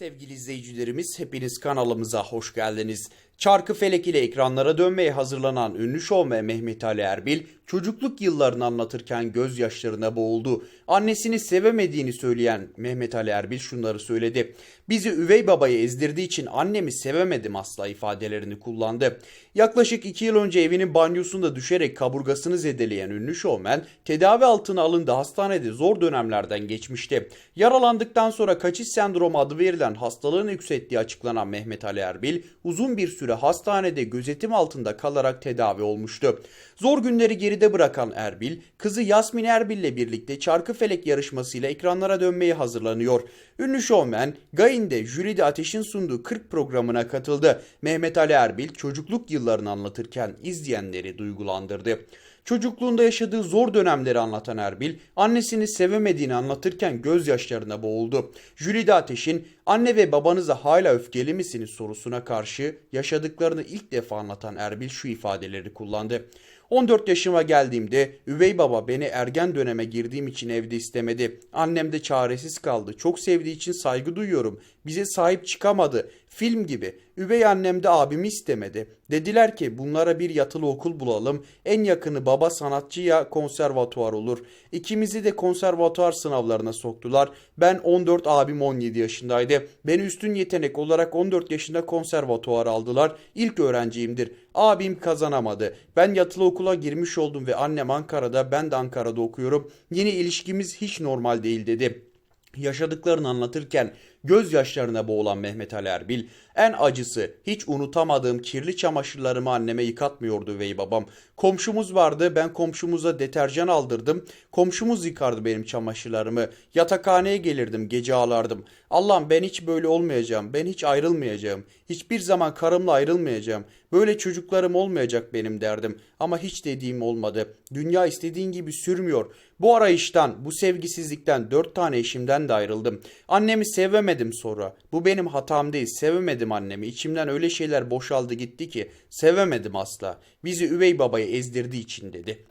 Sevgili izleyicilerimiz hepiniz kanalımıza hoş geldiniz. Çarkı felek ile ekranlara dönmeye hazırlanan ünlü şovmen Mehmet Ali Erbil çocukluk yıllarını anlatırken gözyaşlarına boğuldu. Annesini sevemediğini söyleyen Mehmet Ali Erbil şunları söyledi. Bizi üvey babayı ezdirdiği için annemi sevemedim asla ifadelerini kullandı. Yaklaşık iki yıl önce evinin banyosunda düşerek kaburgasını zedeleyen ünlü şovmen tedavi altına alındı hastanede zor dönemlerden geçmişti. Yaralandıktan sonra kaçış sendromu adı verilen hastalığın yükselttiği açıklanan Mehmet Ali Erbil uzun bir süre hastanede gözetim altında kalarak tedavi olmuştu. Zor günleri geride bırakan Erbil, kızı Yasmin Erbil ile birlikte Çarkıfelek yarışmasıyla ekranlara dönmeye hazırlanıyor. Ünlü şovmen Gayin'de jüride Ateş'in sunduğu 40 programına katıldı. Mehmet Ali Erbil çocukluk yıllarını anlatırken izleyenleri duygulandırdı. Çocukluğunda yaşadığı zor dönemleri anlatan Erbil, annesini sevemediğini anlatırken gözyaşlarına boğuldu. Jülide Ateş'in anne ve babanıza hala öfkeli misiniz sorusuna karşı yaşadıklarını ilk defa anlatan Erbil şu ifadeleri kullandı. 14 yaşıma geldiğimde üvey baba beni ergen döneme girdiğim için evde istemedi. Annem de çaresiz kaldı. Çok sevdiği için saygı duyuyorum. Bize sahip çıkamadı. Film gibi. Üvey annem de abimi istemedi. Dediler ki bunlara bir yatılı okul bulalım. En yakını baba sanatçı ya konservatuvar olur. İkimizi de konservatuvar sınavlarına soktular. Ben 14 abim 17 yaşındaydı. Beni üstün yetenek olarak 14 yaşında konservatuvar aldılar. İlk öğrenciyimdir. Abim kazanamadı. Ben yatılı okula girmiş oldum ve annem Ankara'da ben de Ankara'da okuyorum. Yeni ilişkimiz hiç normal değil dedi. Yaşadıklarını anlatırken gözyaşlarına boğulan Mehmet Ali Erbil, en acısı hiç unutamadığım kirli çamaşırlarımı anneme yıkatmıyordu üvey babam. Komşumuz vardı ben komşumuza deterjan aldırdım. Komşumuz yıkardı benim çamaşırlarımı. Yatakhaneye gelirdim gece ağlardım. Allah'ım ben hiç böyle olmayacağım. Ben hiç ayrılmayacağım. Hiçbir zaman karımla ayrılmayacağım. Böyle çocuklarım olmayacak benim derdim. Ama hiç dediğim olmadı. Dünya istediğin gibi sürmüyor. Bu arayıştan, bu sevgisizlikten dört tane eşimden de ayrıldım. Annemi sevemedim sonra. Bu benim hatam değil. Sevemedim annemi. İçimden öyle şeyler boşaldı gitti ki sevemedim asla. Bizi üvey babayı ezdirdiği için dedi.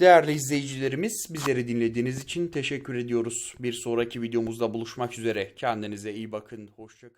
Değerli izleyicilerimiz bizleri dinlediğiniz için teşekkür ediyoruz. Bir sonraki videomuzda buluşmak üzere. Kendinize iyi bakın. Hoşçakalın.